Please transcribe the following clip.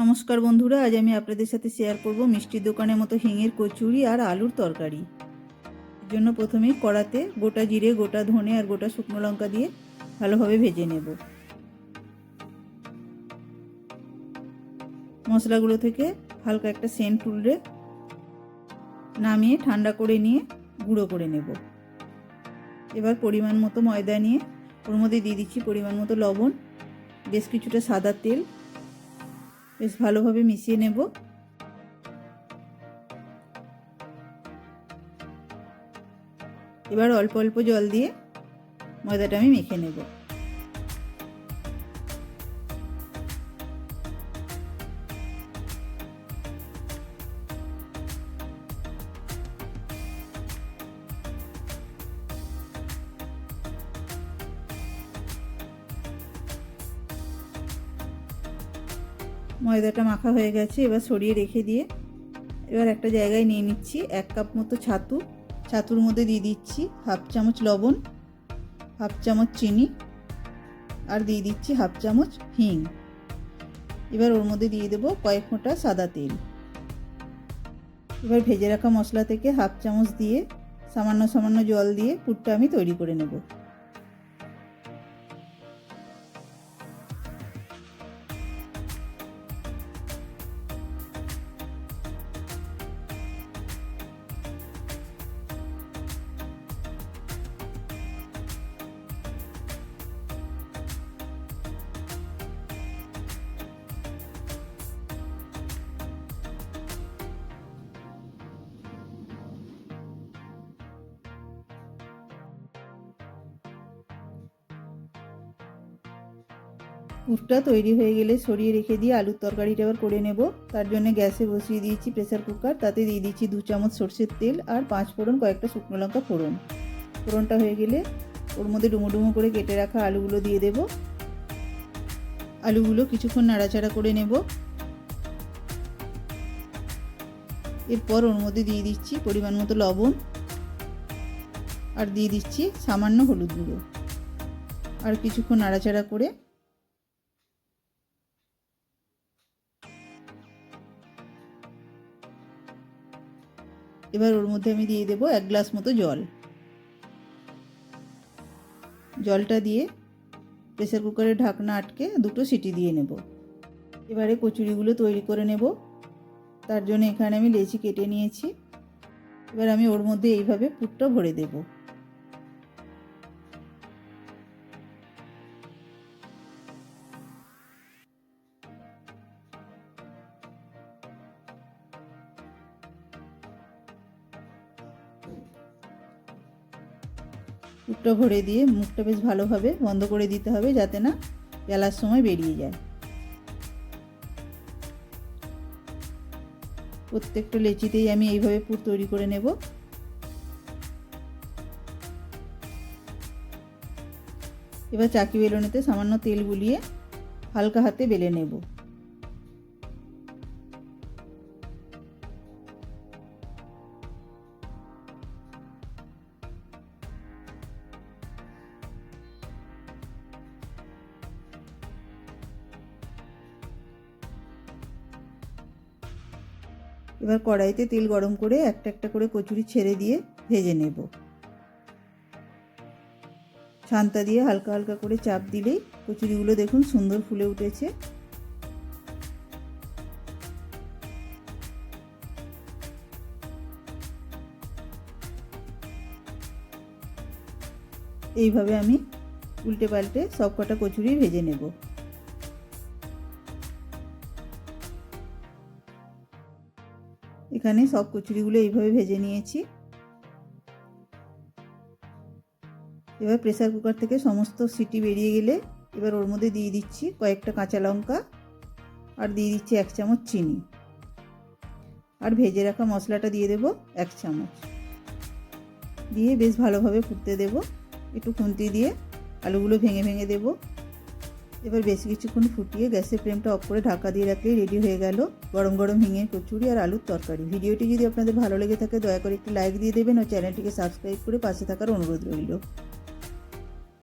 নমস্কার বন্ধুরা, আজ আমি আপনাদের সাথে শেয়ার করব মিষ্টির দোকানের মতো হিঙের কচুরি আর আলুর তরকারি। এর জন্য প্রথমেই কড়াতে গোটা জিরে, গোটা ধনে আর গোটা শুকনো লঙ্কা দিয়ে ভালোভাবে ভেজে নেব। মশলাগুলো থেকে হালকা একটা সেন্ট তুললে নামিয়ে ঠান্ডা করে নিয়ে গুঁড়ো করে নেব। এবার পরিমাণ মতো ময়দা নিয়ে ওর মধ্যে দিয়ে দিচ্ছি পরিমাণ মতো লবণ, বেশ কিছুটা সাদা তেল বেশ ভালোভাবে মিশিয়ে নেব। এবার অল্প অল্প জল দিয়ে ময়দাটা আমি মেখে নেব। ময়দাটা মাখা হয়ে গেছে, এবার সরিয়ে রেখে দিয়ে এবার একটা জায়গায় নিয়ে নিচ্ছি, এক কাপ মতো ছাতু। ছাতুর মধ্যে দিয়ে দিচ্ছি হাফ চামচ লবণ, হাফ চামচ চিনি, আর দিয়ে দিচ্ছি হাফ চামচ হিং। এবার ওর মধ্যে দিয়ে দেবো কয়েক ফোঁটা সাদা তেল। এবার ভেজে রাখা মশলা থেকে হাফ চামচ দিয়ে সামান্য সামান্য জল দিয়ে পুরটা আমি তৈরি করে নেব। পুরটা তৈরি হয়ে গেলে সরিয়ে রেখে দিয়ে আলুর তরকারিটা আবার করে নেব। তার জন্য গ্যাসে বসিয়ে দিয়েছি প্রেসার কুকার। তাতে দিয়ে দিচ্ছি দু চামচ সর্ষের তেল আর পাঁচ ফোড়ন কয়েকটা শুকনো লঙ্কা ফোড়ন। ফোড়নটা হয়ে গেলে ওর মধ্যে ডুমো ডুমো করে কেটে রাখা আলুগুলো দিয়ে দেব। আলুগুলো কিছুক্ষণ নাড়াচাড়া করে নেব। এরপর ওর মধ্যে দিয়ে দিচ্ছি পরিমাণ মতো লবণ। আর দিয়ে দিচ্ছি সামান্য হলুদ গুঁড়ো। আর কিছুক্ষণ নাড়াচাড়া করে এবার ওর মধ্যে আমি দিয়ে দেবো এক গ্লাস মতো জল। জলটা দিয়ে প্রেসার কুকারের ঢাকনা আটকে দুটো সিটি দিয়ে নেব। এবারে কচুরিগুলো তৈরি করে নেব। তার জন্য এখানে আমি লেচি কেটে নিয়েছি। এবার আমি ওর মধ্যে এইভাবে পুরটা ভরে দেবো। মুখটা ভরে দিয়ে মুখটা বেশ ভালোভাবে বন্ধ করে দিতে হবে যাতে না বেলার সময় বেরিয়ে যায়। প্রত্যেকটা লেচিতেই আমি এইভাবে পুর তৈরি করে নেব। এবার চাকি বেলুনিতে সামান্য তেল গুলিয়ে হালকা হাতে বেলে নেব। এবার কড়াইতে তেল গরম করে একটা একটা করে কচুরি ছেড়ে দিয়ে ভেজে নেব। ছান্তা দিয়ে হালকা হালকা করে চাপ দিলেই কচুরিগুলো দেখুন সুন্দর ফুলে উঠেছে। এইভাবে আমি উল্টে পাল্টে সব কটা কচুরি ভেজে নেব। এখানে সব কচুরিগুলো এইভাবে ভেজে নিয়েছি। এবার প্রেসার কুকার থেকে সমস্ত সিটি বেরিয়ে গেলে এবার ওর মধ্যে দিয়ে দিচ্ছি কয়েকটা কাঁচা লঙ্কা আর দিয়ে দিচ্ছি এক চামচ চিনি। আর ভেজে রাখা মশলাটা দিয়ে দেব এক চামচ। দিয়ে বেশ ভালোভাবে ফুটতে দেব। একটু খুন্তি দিয়ে আলুগুলো ভেঙে ভেঙে দেবো। এবার বেশ কিছুক্ষণ ফুটিয়ে গ্যাসের ফ্লেমটা অফ করে ঢাকা দিয়ে রাখলেই রেডি হয়ে গেল গরম গরম হিঙের কচুরি আর আলুর তরকারি। ভিডিওটি যদি আপনাদের ভালো লেগে থাকে, দয়া করে একটি লাইক দিয়ে দেবেন ও চ্যানেলটিকে সাবস্ক্রাইব করে পাশে থাকার অনুরোধ রইল।